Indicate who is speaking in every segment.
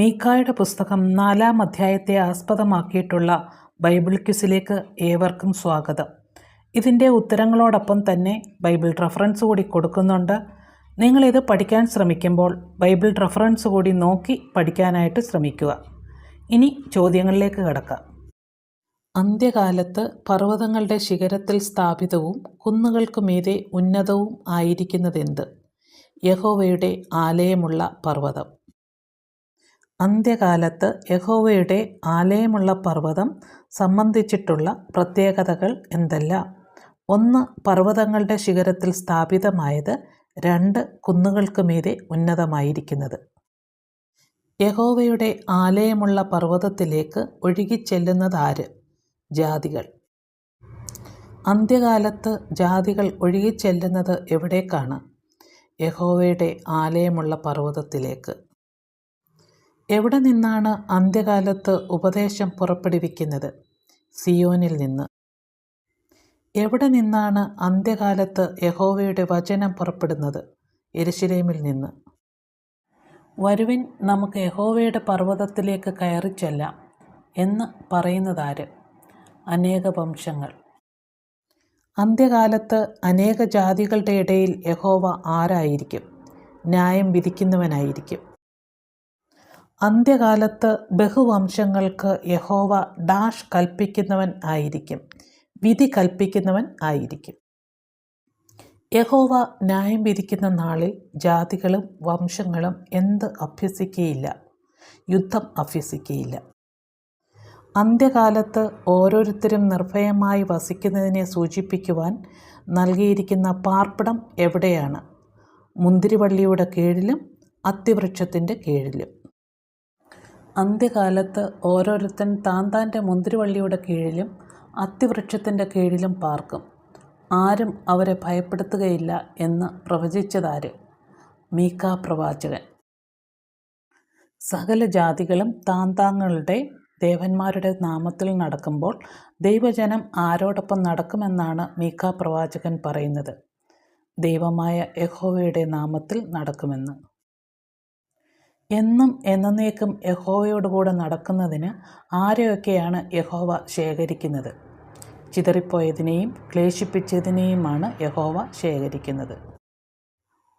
Speaker 1: മീക്കായുടെ പുസ്തകം നാലാം അധ്യായത്തെ ആസ്പദമാക്കിയിട്ടുള്ള ബൈബിൾ ക്യൂസിലേക്ക് ഏവർക്കും സ്വാഗതം ഇതിൻ്റെ ഉത്തരങ്ങളോടൊപ്പം തന്നെ ബൈബിൾ റെഫറൻസ് കൂടി കൊടുക്കുന്നുണ്ട് നിങ്ങളിത് പഠിക്കാൻ ശ്രമിക്കുമ്പോൾ ബൈബിൾ റെഫറൻസ് കൂടി നോക്കി പഠിക്കാനായിട്ട് ശ്രമിക്കുക ഇനി ചോദ്യങ്ങളിലേക്ക് കിടക്കാം
Speaker 2: അന്ത്യകാലത്ത് പർവ്വതങ്ങളുടെ ശിഖരത്തിൽ സ്ഥാപിതവും കുന്നുകൾക്കു മീതെ ഉന്നതവും ആയിരിക്കുന്നതെന്ത് യഹോവയുടെ ആലയമുള്ള പർവ്വതം അന്ത്യകാലത്ത് യഹോവയുടെ ആലയമുള്ള പർവ്വതം സംബന്ധിച്ചിട്ടുള്ള പ്രത്യേകതകൾ എന്തെല്ലാം ഒന്ന് പർവ്വതങ്ങളുടെ ശിഖരത്തിൽ സ്ഥാപിതമായത് രണ്ട് കുന്നുകൾക്ക് മീതെ ഉന്നതമായിരിക്കുന്നത് യഹോവയുടെ ആലയമുള്ള പർവ്വതത്തിലേക്ക് ഒഴുകിച്ചെല്ലുന്നതാര് ജാതികൾ അന്ത്യകാലത്ത് ജാതികൾ ഒഴുകിച്ചെല്ലുന്നത് എവിടേക്കാണ് യഹോവയുടെ ആലയമുള്ള പർവ്വതത്തിലേക്ക് എവിടെ നിന്നാണ് അന്ത്യകാലത്ത് ഉപദേശം പുറപ്പെടുവിക്കുന്നത് സിയോനിൽ നിന്ന് എവിടെ നിന്നാണ് അന്ത്യകാലത്ത് യഹോവയുടെ വചനം പുറപ്പെടുന്നത് എരിശിലേമിൽ നിന്ന് വരുവിൻ നമുക്ക് യഹോവയുടെ പർവ്വതത്തിലേക്ക് ചെല്ലാം എന്ന് പറയുന്നതാര് അനേക വംശങ്ങൾ അന്ത്യകാലത്ത് അനേക ജാതികളുടെ ഇടയിൽ യഹോവ ആരായിരിക്കും ന്യായം വിധിക്കുന്നവനായിരിക്കും അന്ത്യകാലത്ത് ബഹുവംശങ്ങൾക്ക് യഹോവ ഡാഷ് കൽപ്പിക്കുന്നവൻ ആയിരിക്കും വിധി കൽപ്പിക്കുന്നവൻ ആയിരിക്കും യഹോവ ന്യായം വിധിക്കുന്ന നാളിൽ ജാതികളും വംശങ്ങളും എന്ത് അഭ്യസിക്കുകയില്ല യുദ്ധം അഭ്യസിക്കുകയില്ല അന്ത്യകാലത്ത് ഓരോരുത്തരും നിർഭയമായി വസിക്കുന്നതിനെ സൂചിപ്പിക്കുവാൻ നൽകിയിരിക്കുന്ന പാർപ്പിടം എവിടെയാണ് മുന്തിരിവള്ളിയുടെ കീഴിലും അത്തിവൃക്ഷത്തിൻ്റെ കീഴിലും അന്ത്യകാലത്ത് ഓരോരുത്തൻ താൻ താൻ്റെ മുന്തിരിവള്ളിയുടെ കീഴിലും അത്തിവൃക്ഷത്തിൻ്റെ കീഴിലും പാർക്കും ആരും അവരെ ഭയപ്പെടുത്തുകയില്ല എന്ന് പ്രവചിച്ചതാര് മീക്ക പ്രവാചകൻ സകല ജാതികളും താന്താങ്ങളുടെ ദേവന്മാരുടെ നാമത്തിൽ നടക്കുമ്പോൾ ദൈവജനം ആരോടൊപ്പം നടക്കുമെന്നാണ് മീക്ക പ്രവാചകൻ പറയുന്നത് ദൈവമായ യഹോവയുടെ നാമത്തിൽ നടക്കുമെന്ന് എന്നും എന്നേക്കും യഹോവയോടുകൂടെ നടക്കുന്നതിന് ആരെയൊക്കെയാണ് യഹോവ ശേഖരിക്കുന്നത് ചിതറിപ്പോയതിനെയും ക്ലേശിപ്പിച്ചതിനെയുമാണ് യഹോവ ശേഖരിക്കുന്നത്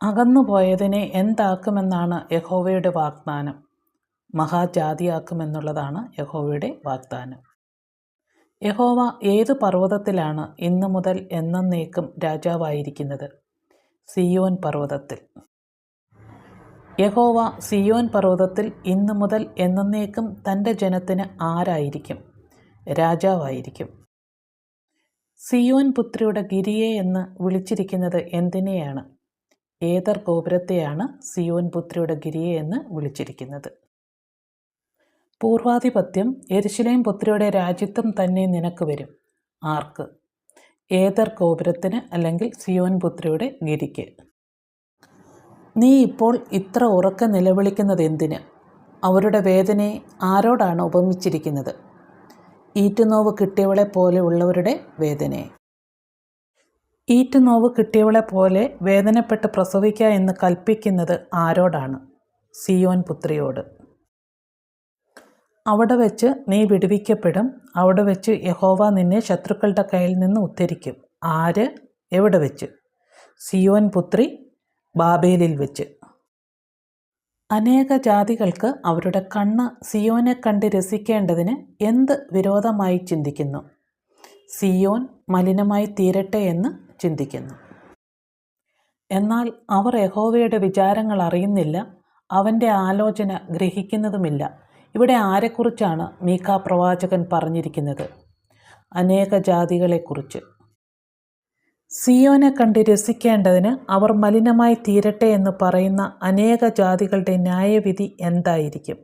Speaker 2: അകന്നുപോയതിനെ എന്താക്കുമെന്നാണ് യഹോവയുടെ വാഗ്ദാനം മഹാജാതിയാക്കുമെന്നുള്ളതാണ് യഹോവയുടെ വാഗ്ദാനം യഹോവ ഏത് പർവ്വതത്തിലാണ് ഇന്നു മുതൽ എന്നേക്കും രാജാവായിരിക്കുന്നത് സിയോൻ പർവ്വതത്തിൽ യഹോവ സിയോൻ പർവ്വതത്തിൽ ഇന്നു മുതൽ എന്നേക്കും തൻ്റെ ജനത്തിന് ആരായിരിക്കും രാജാവായിരിക്കും സിയോൻ പുത്രിയുടെ ഗിരിയെ എന്ന് വിളിച്ചിരിക്കുന്നത് എന്തിനെയാണ് ഏതർ ഗോപുരത്തെയാണ് സിയോൻ പുത്രിയുടെ ഗിരിയെ എന്ന് വിളിച്ചിരിക്കുന്നത് പൂർവാധിപത്യം എരിശിലേം പുത്രിയുടെ രാജ്യത്വം തന്നെ നിനക്ക് വരും ആർക്ക് ഏതർ ഗോപുരത്തിന് അല്ലെങ്കിൽ സിയോൻ പുത്രിയുടെ ഗിരിക്ക് നീ ഇപ്പോൾ ഇത്ര ഉറക്ക നിലവിളിക്കുന്നത് എന്തിന് അവരുടെ വേദനയെ ആരോടാണ് ഉപമിച്ചിരിക്കുന്നത് ഈറ്റുനോവ് കിട്ടിയവളെ പോലെ ഉള്ളവരുടെ വേദനയെ ഈറ്റുനോവ് കിട്ടിയവളെ പോലെ വേദനപ്പെട്ട് പ്രസവിക്കുക എന്ന് കൽപ്പിക്കുന്നത് ആരോടാണ് സിയോൻ പുത്രിയോട് അവിടെ വെച്ച് നീ വിടുവിക്കപ്പെടും അവിടെ വെച്ച് യഹോവ നിന്നെ ശത്രുക്കളുടെ കയ്യിൽ നിന്ന് ഉദ്ധരിക്കും ആര് എവിടെ വെച്ച് സിയോൻ പുത്രി ബാബേലിൽ വെച്ച് അനേക ജാതികൾക്ക് അവരുടെ കണ്ണ് സിയോനെ കണ്ട് രസിക്കേണ്ടതിന് എന്ത് വിരോധമായി ചിന്തിക്കുന്നു സിയോൻ മലിനമായി തീരട്ടെ എന്ന് ചിന്തിക്കുന്നു എന്നാൽ അവർ യഹോവയുടെ വിചാരങ്ങൾ അറിയുന്നില്ല അവൻ്റെ ആലോചന ഗ്രഹിക്കുന്നതുമില്ല ഇവിടെ ആരെക്കുറിച്ചാണ് മീഖ പ്രവാചകൻ പറഞ്ഞിരിക്കുന്നത് അനേക ജാതികളെക്കുറിച്ച് സിയോനെ കണ്ട് രസിക്കേണ്ടതിന് അവർ മലിനമായി തീരട്ടെ എന്ന് പറയുന്ന അനേക ജാതികളുടെ ന്യായവിധി എന്തായിരിക്കും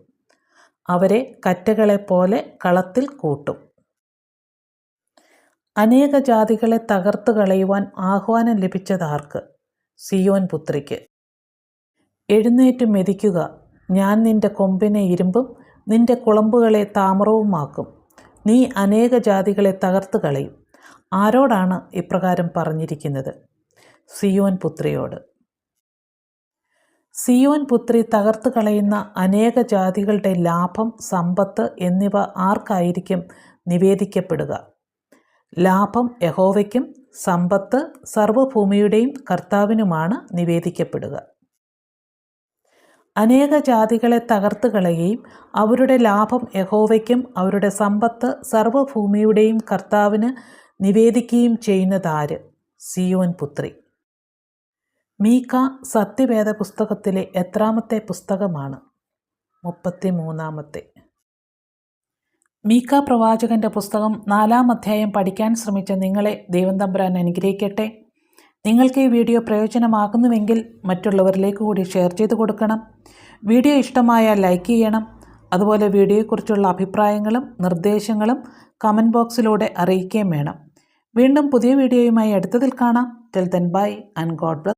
Speaker 2: അവരെ കറ്റകളെപ്പോലെ കളത്തിൽ കൂട്ടും അനേക ജാതികളെ തകർത്തു കളയുവാൻ ആഹ്വാനം ലഭിച്ചതാർക്ക് സിയോൻ പുത്രിക്ക് എഴുന്നേറ്റ് മെതിക്കുക ഞാൻ നിൻ്റെ കൊമ്പിനെ ഇരുമ്പും നിൻ്റെ കുളമ്പുകളെ താമ്രവുമാക്കും നീ അനേക ജാതികളെ തകർത്തു കളയും ആരോടാണ് ഇപ്രകാരം പറഞ്ഞിരിക്കുന്നത് സിയോൻ പുത്രിയോട് സിയോൻ പുത്രി തകർത്തു കളയുന്ന അനേക ജാതികളുടെ ലാഭം സമ്പത്ത് എന്നിവ ആർക്കായിരിക്കും നിവേദിക്കപ്പെടുക ലാഭം യഹോവയ്ക്കും സമ്പത്ത് സർവഭൂമിയുടെയും കർത്താവിനുമാണ് നിവേദിക്കപ്പെടുക അനേക ജാതികളെ തകർത്ത് കളയുകയും അവരുടെ ലാഭം യഹോവയ്ക്കും അവരുടെ സമ്പത്ത് സർവഭൂമിയുടെയും കർത്താവിന് നിവേദിക്കുകയും ചെയ്യുന്നതാര് സിയോൻ പുത്രി മീക്ക സത്യവേദ പുസ്തകത്തിലെ എത്രാമത്തെ പുസ്തകമാണ് മുപ്പത്തി മൂന്നാമത്തെ
Speaker 1: മീക്ക പ്രവാചകൻ്റെ പുസ്തകം നാലാം അധ്യായം പഠിക്കാൻ ശ്രമിച്ച നിങ്ങളെ ദൈവം തമ്പുരാൻ അനുഗ്രഹിക്കട്ടെ നിങ്ങൾക്ക് ഈ വീഡിയോ പ്രയോജനമാകുന്നുവെങ്കിൽ മറ്റുള്ളവരിലേക്ക് കൂടി ഷെയർ ചെയ്ത് കൊടുക്കണം വീഡിയോ ഇഷ്ടമായാൽ ലൈക്ക് ചെയ്യണം അതുപോലെ വീഡിയോയെക്കുറിച്ചുള്ള അഭിപ്രായങ്ങളും നിർദ്ദേശങ്ങളും കമൻറ്റ് ബോക്സിലൂടെ അറിയിക്കുകയും വേണം വീണ്ടും പുതിയ വീഡിയോയുമായി അടുത്തതിൽ കാണാം till then bye and God bless